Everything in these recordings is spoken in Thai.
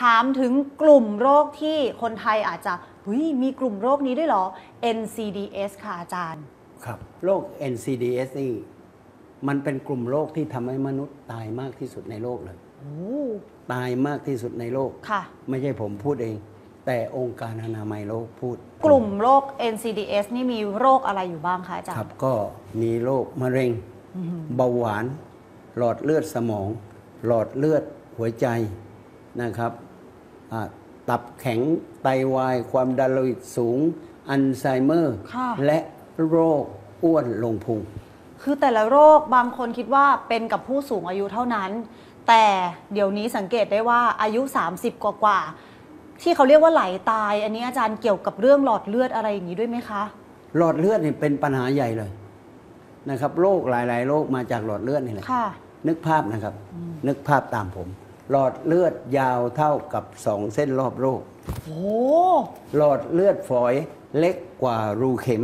ถามถึงกลุ่มโรคที่คนไทยอาจจะเฮ้ยมีกลุ่มโรคนี้ด้วยเหรอ NCDs ค่ะอาจารย์ ครับโรค NCDs นี่มันเป็นกลุ่มโรคที่ทำให้มนุษย์ตายมากที่สุดในโลกเลยโอ้ตายมากที่สุดในโลกค่ะ ไม่ใช่ผมพูดเอง แต่องค์การอนามัยโลกพูด กลุ่มโรค NCDs นี่มีโรคอะไรอยู่บ้างคะอาจารครับย์ก็มีโรคมะเร็งเบาหวาน หลอดเลือดสมอง หลอดเลือดหัวใจนะครับอ่า ตับแข็งไตวาย ความดันโลหิตสูง อัลไซเมอร์ ค่ะ และโรคอ้วนลงพุง คือแต่ละโรคบางคนคิดว่าเป็นกับผู้สูงอายุเท่านั้น แต่เดี๋ยวนี้สังเกตได้ว่าอายุ 30 กว่ากว่าๆที่เขาเรียกว่าไหลตาย อันนี้อาจารย์เกี่ยวกับเรื่องหลอดเลือดอะไรอย่างนี้ด้วยไหมคะ หลอดเลือดนี่เป็นปัญหาใหญ่เลยนะครับโรคหลาย ๆ โรคมาจากหลอดเลือดนี่แหละค่ะ นึกภาพนะครับ นึกภาพตามผม หลอดเลือดยาวเท่ากับสองเส้นรอบโรคโอ้หลอดเลือดฝอยเล็กกว่ารูเข็ม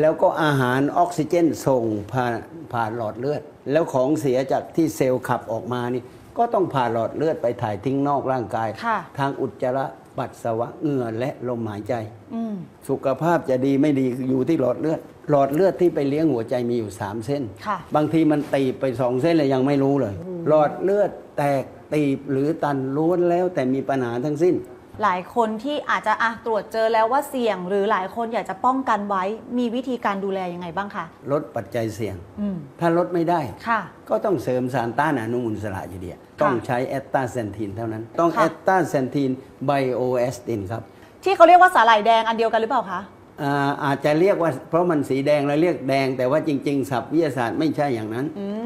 แล้วก็อาหารออกซิเจนส่งผ่านผ่านหลอดเลือด แล้วของเสียจากที่เซลล์ขับออกมานี่ ก็ต้องผ่านหลอดเลือดไปถ่ายทิ้งนอกร่างกายค่ะทางอุจจาระปัสสาวะเหงื่อและลมหายใจอืมสุขภาพจะดีไม่ดีอยู่ที่หลอดเลือด หลอดเลือดที่ไปเลี้ยงหัวใจมีอยู่ 3 เส้นค่ะบางทีมันตีบไปสองเส้นเลยยังไม่รู้เลย หลอดเลือดแตก ตีบหรือตันล้วนแล้วแต่มีปัญหาทั้งสิ้น หลายคนที่อาจจะอะตรวจเจอแล้วว่าเสี่ยง หรือหลายคนอยากจะป้องกันไว้ มีวิธีการดูแลยังไงบ้างคะลดปัจจัยเสี่ยง อืม ถ้าลดไม่ได้ ค่ะ ก็ต้องเสริมสารต้านอนุมูลอิสระอยู่ดีต้องใช้แอตตาเซนทีนเท่านั้น ต้องค่ะ แอตตาเซนทีนไบโอเอสตินครับ ที่เขาเรียกว่าสาหร่ายแดงอันเดียวกันหรือเปล่าคะ อ่าอาจจะเรียกว่าเพราะมันสีแดงแล้วเรียกแดง แต่ว่าจริง ๆศัพท์วิทยาศาสตร์ไม่ใช่อย่างนั้น อืม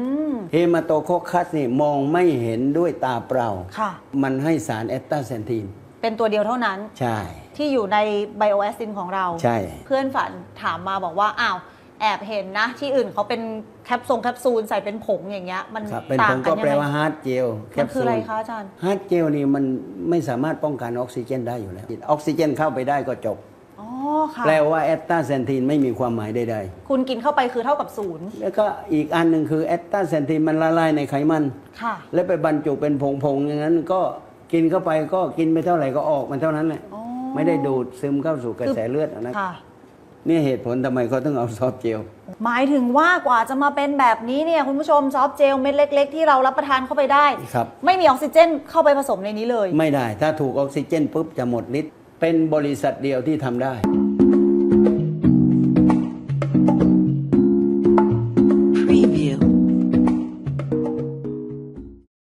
เฮมาโตโคคัสนี่มองไม่เห็นด้วยตาเปล่า ค่ะ มันให้สารแอตตาเซนทีน เป็นตัวเดียวเท่านั้น ใช่ ที่อยู่ในไบโอแอสซินของเรา ใช่ เพื่อนฝันถามมาบอกว่า อ้าว แอบเห็นนะ ที่อื่นเขาเป็นแคปซงแคปซูลใส่เป็นผงอย่างเงี้ย มันครับเป็นต่าผงงกัก็นยังแปลไงว่าฮาร์ดเจลแคมันปคือซูอะไรลคะอาจารย์ ฮาร์ดเจลนี่มันไม่สามารถป้องกันออกซิเจนได้อยู่แล้วออกซิเจนเข้าไปได้ก็จบอ๋อ ค่ะแปลว่าแอตตาเซนทีนไม่มีความหมายใดคุณกินเข้าไปคือเท่ากับศูนย์ๆแล้วก็อีกอันหนึ่งคือแอตตาเซนทีนมันละลายในไขมัน ค่ะแล้วไปบรรจุเป็นผงๆอย่างนั้นก็กินเข้าไปก็กินไปเท่าไหร่ก็ออกมันเท่านั้นแหละอ๋อไม่ได้ดูดซึมเข้าสู่กระแสเลือดนะค่ะนี่เหตุผลทำไมเขาต้องเอาซอฟต์เจล หมายถึงว่ากว่าจะมาเป็นแบบนี้เนี่ยคุณผู้ชมซอฟต์เจลเม็ดเล็ก ๆ ที่เรารับประทานเข้าไปได้ ครับ ไม่มีออกซิเจนเข้าไปผสมในนี้เลย ไม่ได้ถ้าถูกออกซิเจนปุ๊บจะหมดฤทธิ์ เป็นบริษัทเดียวที่ทำได้